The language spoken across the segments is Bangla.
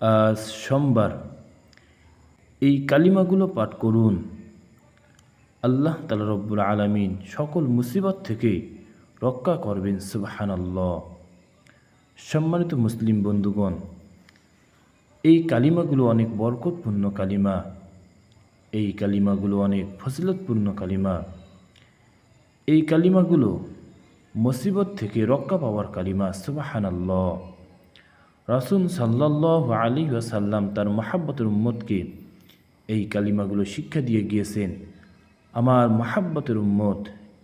আজ সোমবার। এই কালিমাগুলো পাঠ করুন। আল্লাহ তালা রব্বুল আলমিন সকল মুসিবত থেকে রক্ষা করবেন, সুবহানাল্লাহ। সম্মানিত মুসলিম বন্ধুগণ, এই কালিমাগুলো অনেক বরকতপূর্ণ কালিমা। এই কালিমাগুলো অনেক ফজিলতপূর্ণ কালিমা। এই কালিমাগুলো মুসিবত থেকে রক্ষা পাওয়ার কালিমা, সুবাহানাল্লাহ। রাসুল সাল্লাহ আলী ওয়াসাল্লাম তার মাহাব্বতের উম্মতকে এই কালিমাগুলো শিক্ষা দিয়ে গিয়েছেন, আমার মাহাব্বতের উম্মত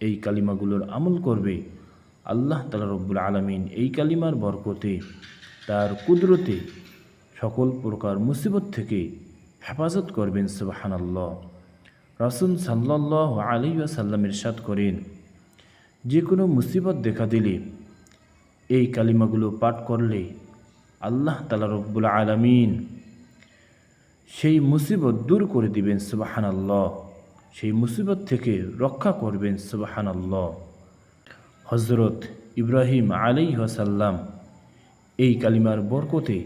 এই কালিমাগুলোর আমল করবে। আল্লাহ তালা রব্বুল আলমিন এই কালিমার বরকতে তার কুদরতে সকল প্রকার মুসিবত থেকে হেফাজত করবেন, সুবাহানাল্লাহ। রাসুল সাল্লাহ আলী ওয়াসাল্লামের সাদ করেন, যে কোনো মুসিবত দেখা দিলে এই কালিমাগুলো পাঠ করলে আল্লাহ তালা রব্বুল আলমিন সেই মুসিবত দূর করে দিবেন সুবাহান আল্লাহ সেই মুসিবত থেকে রক্ষা করবেন সুবাহান আল্লাহ হজরত ইব্রাহিম আলাই সাল্লাম এই কালিমার বরকতে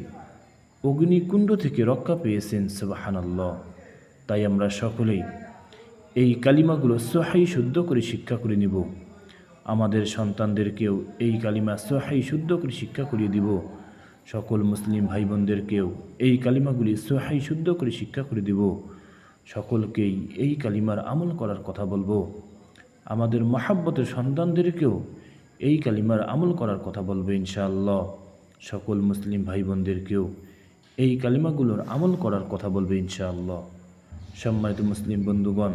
অগ্নিকুণ্ড থেকে রক্ষা পেয়েছেন সুবাহান আল্লাহ তাই আমরা সকলেই এই কালিমাগুলো সোহাই শুদ্ধ করে শিক্ষা করে নিব। আমাদের সন্তানদেরকেও এই কালিমা সোহাই শুদ্ধ করে শিক্ষা করিয়ে দিব। সকল মুসলিম ভাই বোনদেরকেও এই কালিমাগুলি সোহাই শুদ্ধ করে শিক্ষা করে দিব। সকলকেই এই কালিমার আমল করার কথা বলব। আমাদের মহাব্বতের সন্তানদেরকেও এই কালিমার আমল করার কথা বলব ইনশাআল্লাহ। সকল মুসলিম ভাই বোনদেরকেও এই কালিমাগুলোর আমল করার কথা বলবে ইনশাআল্লাহ। সম্মানিত মুসলিম বন্ধুগণ,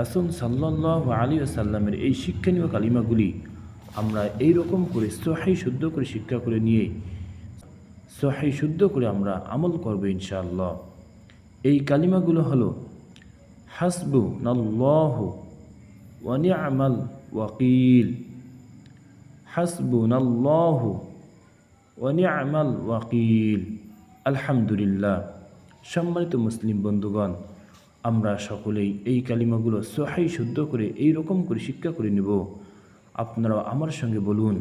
রাসুল সাল্লাহ আলী সাল্লামের এই শিক্ষণীয় কালিমাগুলি আমরা এই রকম করে সোহাই শুদ্ধ করে শিক্ষা করে নিয়ে সোহাই শুদ্ধ করে আমরা আমল করব ইনশাআল্লাহ। এই কালিমাগুলো হলো হাসবু নাল্লাহ ওয়ানিয়ামাল ওয়াকিল। হাসবু নাল্লাহ ওয়ানিয়ামাল ওয়াকিল। আলহামদুলিল্লাহ। সম্মানিত মুসলিম বন্ধুগণ, আমরা সকলেই এই কালিমাগুলো সোহাই শুদ্ধ করে এই রকম করে শিক্ষা করে নেব। আপনারা আমার সঙ্গে বলুন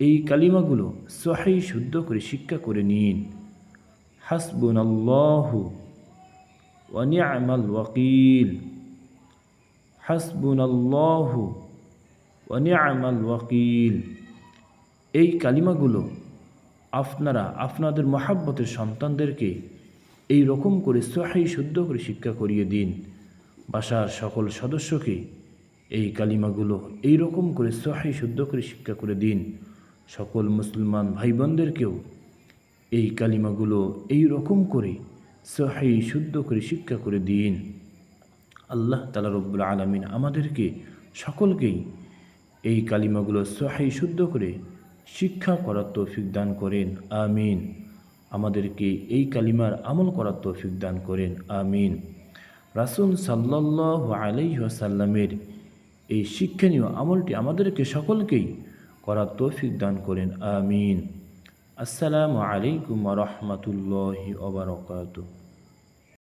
এই কালিমাগুলো সোহাই শুদ্ধ করে শিক্ষা করে নিন। হাসবুন আল্লাহ ওয়ানিয়ামাল ওয়াকিল। হাসবুন আল্লাহ ওয়ানিয়ামাল ওয়াকিল। এই কালিমাগুলো আপনারা, আপনাদের মহাব্বতের সন্তানদেরকে এই রকম করে সোহাই শুদ্ধ করে শিক্ষা করিয়ে দিন। বাসার সকল সদস্যকে এই কালিমাগুলো এই রকম করে সোহাই শুদ্ধ করে শিক্ষা করে দিন। সকল মুসলমান ভাই বোনদেরকেও এই কালিমাগুলো এই রকম করে সোহাই শুদ্ধ করে শিক্ষা করে দিন। আল্লাহ তালা রব্বুল আলমিন আমাদেরকে সকলকেই এই কালিমাগুলো সোহাই শুদ্ধ করে শিক্ষা করার তৌফিক দান করেন। আমিন। আমাদেরকে এই কালিমার আমল করার তৌফিক দান করেন। আমিন। রাসুল সাল্লাহ আলাইসাল্লামের এই শিক্ষণীয় আমলটি আমাদেরকে সকলকেই করার তৌফিক দান করেন আমিন। আসসালামু আলাইকুম রহমতুল্লাহি ওবরকাতুহ